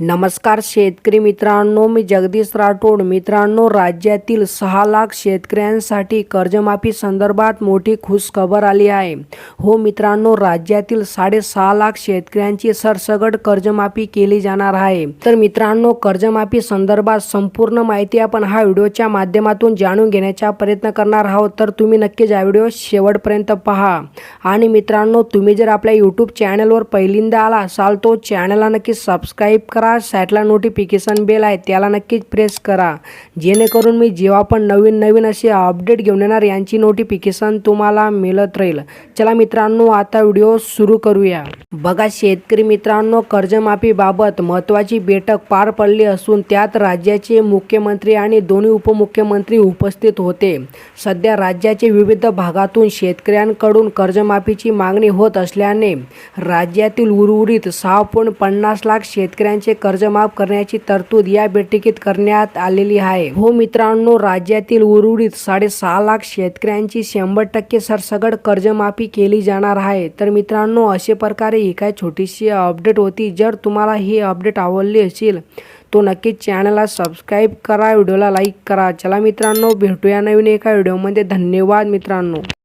नमस्कार शेतकरी मित्रांनो मी जगदीश राठोड. मित्रांनो राज्यातील सहा लाख शेतकऱ्यांसाठी कर्जमाफी संदर्भात मोठी खुशखबर आली आहे. हो मित्रांनो राज्यातील साडेसहा लाख शेतकऱ्यांची सरसगट कर्जमाफी केली जाणार आहे. तर मित्रांनो कर्जमाफी संदर्भात संपूर्ण माहिती आपण हा व्हिडिओच्या माध्यमातून जाणून घेण्याचा प्रयत्न करणार आहोत. तर तुम्ही नक्कीच हा व्हिडिओ शेवटपर्यंत पहा. आणि मित्रांनो तुम्ही जर आपल्या यूट्यूब चॅनलवर पहिल्यांदा आला असाल तो चॅनलला नक्की सबस्क्राईब करा. साईडला नोटिफिकेशन बेल आहे त्याला नक्कीच प्रेस करा. जेणेकरून मी जेव्हा पण नवीन नवीन असे अपडेट घेऊन येणार यांची नोटिफिकेशन तुम्हाला मिळत राहील. चला मित्रांनो आता व्हिडिओ सुरू करूया. बघा शेतकरी मित्रांनो कर्जमाफीबाबत महत्त्वाची बैठक पार पडली असून त्यात राज्याचे मुख्यमंत्री आणि दोन्ही उपमुख्यमंत्री उपस्थित होते. सध्या राज्याचे विविध भागातून शेतकऱ्यांकडून कर्जमाफीची मागणी होत असल्याने राज्यातील उर्वरित सहा पॉईंट पन्नास लाख शेतकऱ्यांचे कर्जमाफ करण्याची तरतूद या बैठकीत करण्यात आलेली आहे. हो मित्रांनो राज्यातील उर्वरित साडेसहा लाख शेतकऱ्यांची शंभर टक्के सरसगड कर्जमाफी केली जाणार आहे. तर मित्रांनो अशा प्रकारे ही काय छोटीशी अपडेट होती. जर तुम्हाला ही अपडेट आवडली असेल तो नक्कीच चॅनलला सबस्क्राईब करा व्हिडिओला लाईक करा. चला मित्रांनो भेटूया नवीन एका व्हिडिओमध्ये धन्यवाद मित्रांनो.